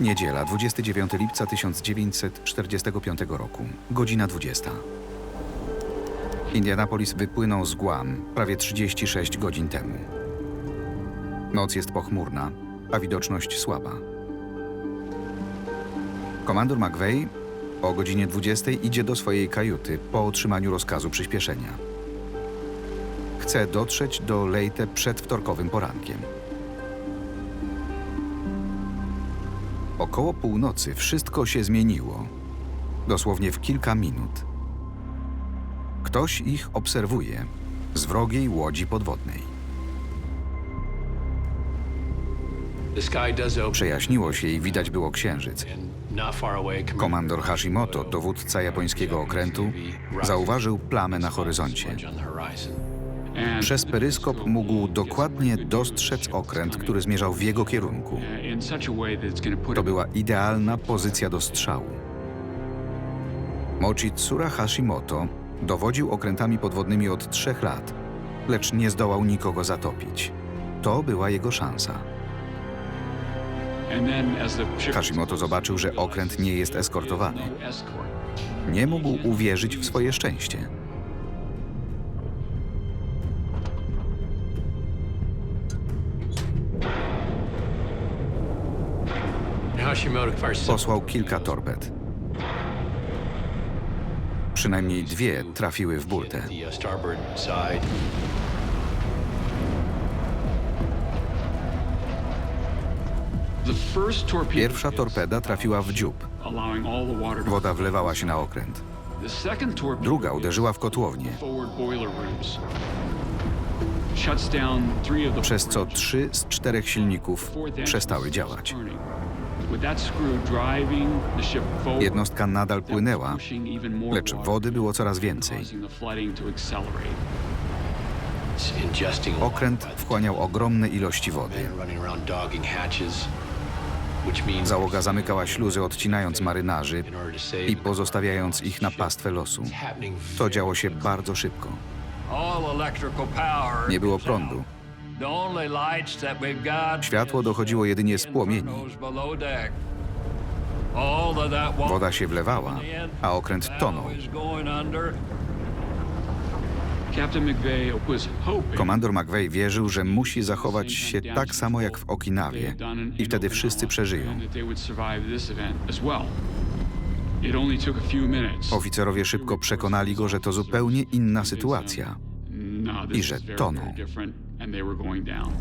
Niedziela, 29 lipca 1945 roku, godzina 20. Indianapolis wypłynął z Guam prawie 36 godzin temu. Noc jest pochmurna, a widoczność słaba. Komandor McVeigh o godzinie 20 idzie do swojej kajuty po otrzymaniu rozkazu przyspieszenia. Chce dotrzeć do Leyte przed wtorkowym porankiem. Około północy wszystko się zmieniło. Dosłownie w kilka minut. Ktoś ich obserwuje z wrogiej łodzi podwodnej. Przejaśniło się i widać było księżyc. Komandor Hashimoto, dowódca japońskiego okrętu, zauważył plamę na horyzoncie. Przez peryskop mógł dokładnie dostrzec okręt, który zmierzał w jego kierunku. to była idealna pozycja do strzału. Mochitsura Hashimoto dowodził okrętami podwodnymi od trzech lat, lecz nie zdołał nikogo zatopić. To była jego szansa. Hashimoto zobaczył, że okręt nie jest eskortowany. Nie mógł uwierzyć w swoje szczęście. Posłał kilka torped. Przynajmniej dwie trafiły w burtę. uh, Pierwsza torpeda trafiła w dziób. Woda wlewała się na okręt. Druga uderzyła w kotłownię, przez co trzy z czterech silników przestały działać. Jednostka nadal płynęła, lecz wody było coraz więcej. Okręt wchłaniał ogromne ilości wody. Załoga zamykała śluzy, odcinając marynarzy i pozostawiając ich na pastwę losu. To działo się bardzo szybko. Nie było prądu. Out. The only lights that we've got Światło dochodziło jedynie z płomieni. infernos below deck. All of that water Woda się wlewała, a okręt tonął. Komandor McVeigh wierzył, że musi zachować się tak samo jak w Okinawie i wtedy wszyscy przeżyją. that they would survive this event as well. It only took a few minutes. Oficerowie szybko przekonali go, że to zupełnie inna sytuacja. No, i że toną. And they were going down.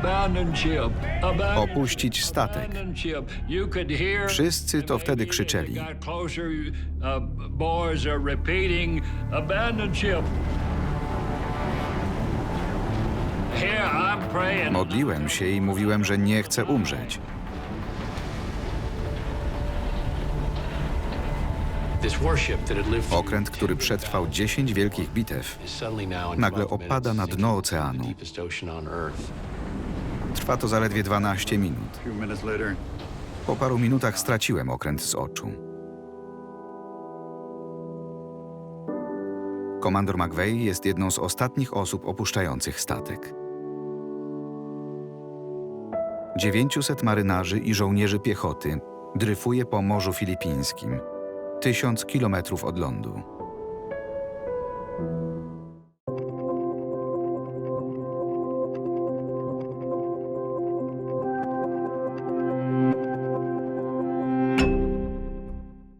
Abandon ship. Abandon, Opuścić statek. abandon ship. You could hear Wszyscy to wtedy krzyczeli. they got closer, uh, boys are repeating, abandon ship. Here I'm praying. Modliłem się i mówiłem, że nie chcę umrzeć. Okręt, który przetrwał 10 wielkich bitew, is suddenly now in nagle 12 opada na minutes dno oceanu. Trwa to zaledwie 12 minut. few minutes later, Po paru minutach straciłem okręt z oczu. Komandor McVeigh jest jedną z ostatnich osób opuszczających statek. 900 marynarzy i żołnierzy piechoty dryfuje po Morzu Filipińskim, tysiąc kilometrów od lądu.